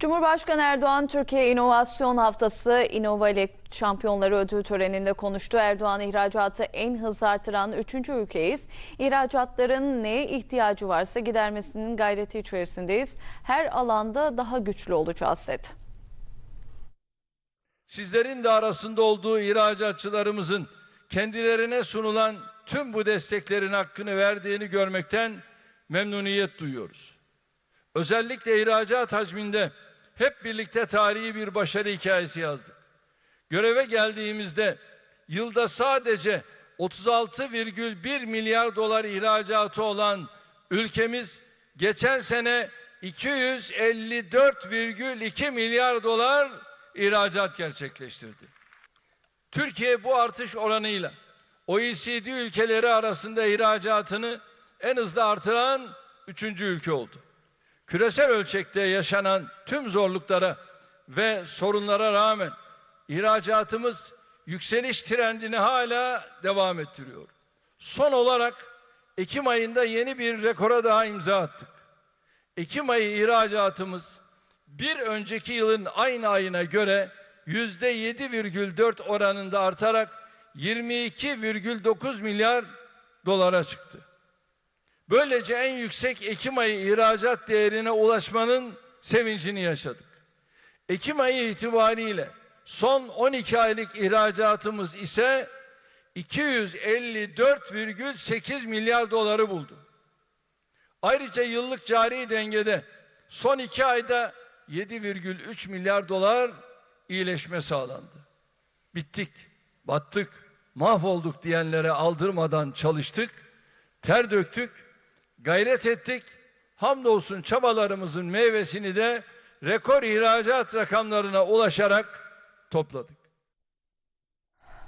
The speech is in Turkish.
Cumhurbaşkanı Erdoğan Türkiye İnovasyon Haftası İnovalek Şampiyonları Ödül Töreni'nde konuştu. Erdoğan ihracatı en hızlı artıran üçüncü ülkeyiz. İhracatların neye ihtiyacı varsa gidermesinin gayreti içerisindeyiz. Her alanda daha güçlü olacağız dedi. Sizlerin de arasında olduğu ihracatçılarımızın kendilerine sunulan tüm bu desteklerin hakkını verdiğini görmekten memnuniyet duyuyoruz. Özellikle ihracat hacminde hep birlikte tarihi bir başarı hikayesi yazdık. Göreve geldiğimizde yılda sadece 36,1 milyar dolar ihracatı olan ülkemiz geçen sene 254,2 milyar dolar ihracat gerçekleştirdi. Türkiye bu artış oranıyla OECD ülkeleri arasında ihracatını en hızlı artıran üçüncü ülke oldu. Küresel ölçekte yaşanan tüm zorluklara ve sorunlara rağmen ihracatımız yükseliş trendini hala devam ettiriyor. Son olarak Ekim ayında yeni bir rekora daha imza attık. Ekim ayı ihracatımız bir önceki yılın aynı ayına göre 7,4 oranında artarak 22,9 milyar dolara çıktı. Böylece en yüksek Ekim ayı ihracat değerine ulaşmanın sevincini yaşadık. Ekim ayı itibariyle son 12 aylık ihracatımız ise 254,8 milyar doları buldu. Ayrıca yıllık cari dengede son iki ayda 7,3 milyar dolar iyileşme sağlandı. Bittik, battık, mahvolduk diyenlere aldırmadan çalıştık, ter döktük, gayret ettik. Hamdolsun çabalarımızın meyvesini de rekor ihracat rakamlarına ulaşarak topladık.